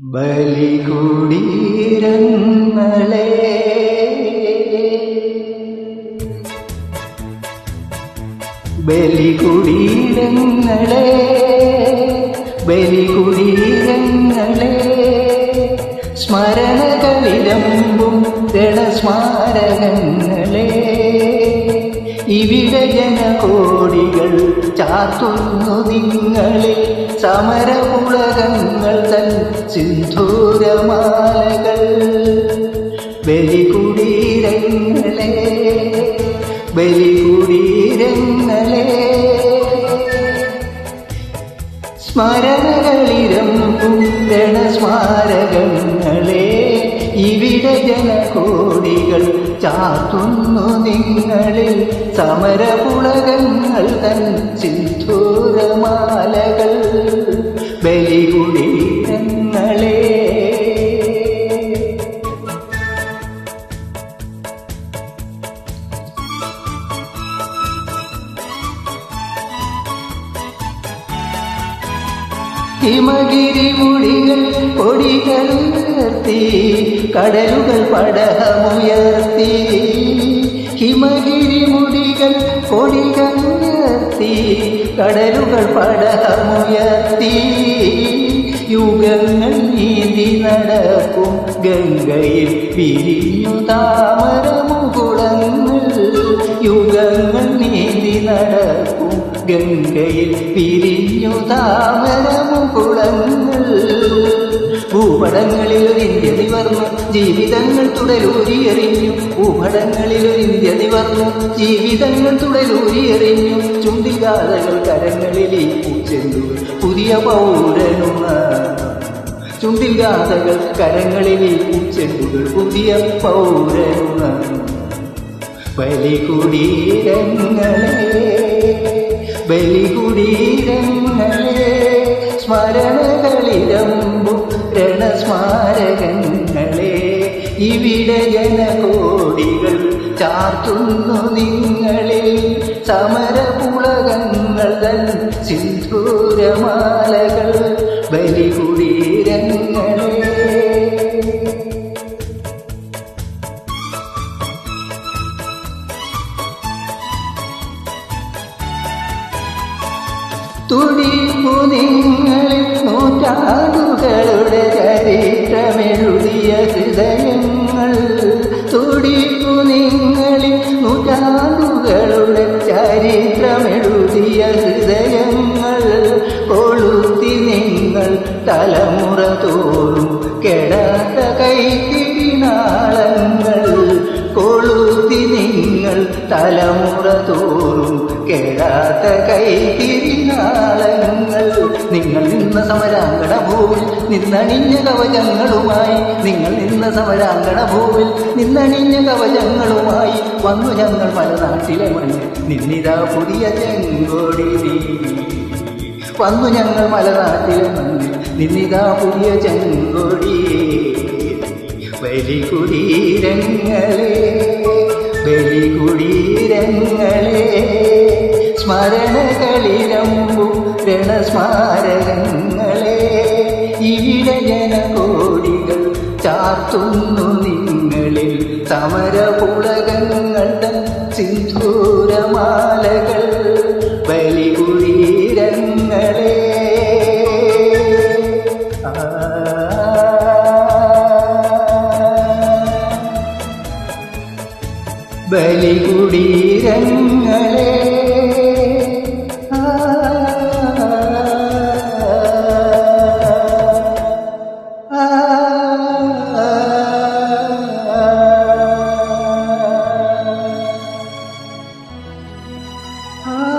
ബലികുടീരങ്ങളെ. ബലികുടീരങ്ങളെ ബലികുടീരങ്ങളെ. സ്മരണകളിലമ്പും രണസ്മാരകങ്ങളെ ഇവിടെ ജനകോടികൾ ചാത്തുന്നു നിങ്ങളിൽ. സമരപുളകങ്ങൾ തൻ സിന്ധൂരമാലകൾ. ബലികുടീരങ്ങളെ ബലികുടീരങ്ങളെ. സ്മരണകളിരമ്പും സ്മാരകങ്ങളെ. ഇവിടെ ജനകോടികൾ ചാത്തുന്നു നിങ്ങളിൽ സമരപുളകങ്ങൾ തൻ സിന്ധൂരമാലകൾ ബലികുടീരങ്ങളെ. ഹിമഗിരി മുടികൾ ഉയർത്തി കടലുകൾ പടഹമുയർത്തി ഹിമഗിരി മുടികൾ കൊടികൾ ഉയർത്തി കടലുകൾ പടഹമുയർത്തി. യുഗങ്ങൾ നീതി നടക്കും ഗംഗയിൽ പിരിഞ്ഞു താമര മുകുളങ്ങൾ യുഗങ്ങൾ നീതി നടക്കും ഗംഗയിൽ പിരിഞ്ഞു താമരമുകുളങ്ങൾ. ഭൂപടങ്ങളിൽ ഒരു ഇന്ത്യ നിവർന്നു. ജീവിതങ്ങൾ തുടരൂരിയെറിഞ്ഞു. ഭൂപടങ്ങളിൽ ഇന്ത്യ നിവർന്നു. ജീവിതങ്ങൾ തുടരൂരിയെറിഞ്ഞു. ചുണ്ടിക്കാതകൾ കരങ്ങളിൽ ഈ പുതിയ പൗരനുമ. ചുണ്ടിൽ ഗാഥകൾ കരങ്ങളിൽ ഈ പുതിയ പൗരനുമ. ബലികുടീരങ്ങളെ ബലികുടീരങ്ങളെ സ്മരണകളിരമ്പും രണസ്മാരകങ്ങളെ ഇവിടെ ജനകോടികൾ ചാർത്തുന്നു നിങ്ങളിൽ. സമരപുളകങ്ങൾ തൻ സിന്ധൂരമാലകൾ ബലികുടീരങ്ങളെ തുടിപ്പു നിങ്ങളിൽ നൂറ്റാണ്ടുകളുടെ ചരിത്രമെഴുതിയ ഹൃദയങ്ങൾ. തുടിപ്പു നിങ്ങളിൽ നൂറ്റാണ്ടുകളുടെ ചരിത്രമെഴുതിയ ഹൃദയങ്ങൾ. കൊളുത്തി നിങ്ങൾ തലമുറ തോറും തലമുറ തോറും കേടാത്ത കൈത്തിരിനാളങ്ങൾ നിങ്ങൾ നിന്ന സമരാങ്കണ ഭൂവിൽ നിന്നണിഞ്ഞ കവചങ്ങളുമായി നിങ്ങൾ നിന്ന സമരാങ്കണ ഭൂവിൽ നിന്നണിഞ്ഞ കവചങ്ങളുമായി വന്നു ഞങ്ങൾ മലനാട്ടിലെ മണ്ണിൽ നിന്നിതാ പുതിയ ചെങ്കോടി വന്നു ഞങ്ങൾ മലനാട്ടിലെ മണ്ണിൽ നിന്നിതാ പുതിയ ചെങ്കോടി ബലികുടീരങ്ങളെ ബലികുടീരങ്ങളെ സ്മരണകളിലമ്പും രണസ്മാരകങ്ങളെ ഈഴജന ജനകോടികൾ ചാർത്തുന്നു നിങ്ങളിൽ സമരപുളകങ്ങൾ സിന്ധൂരമാലകൾ ബലികുടീരങ്ങളെ ബലികുടീരങ്ങളെ ആ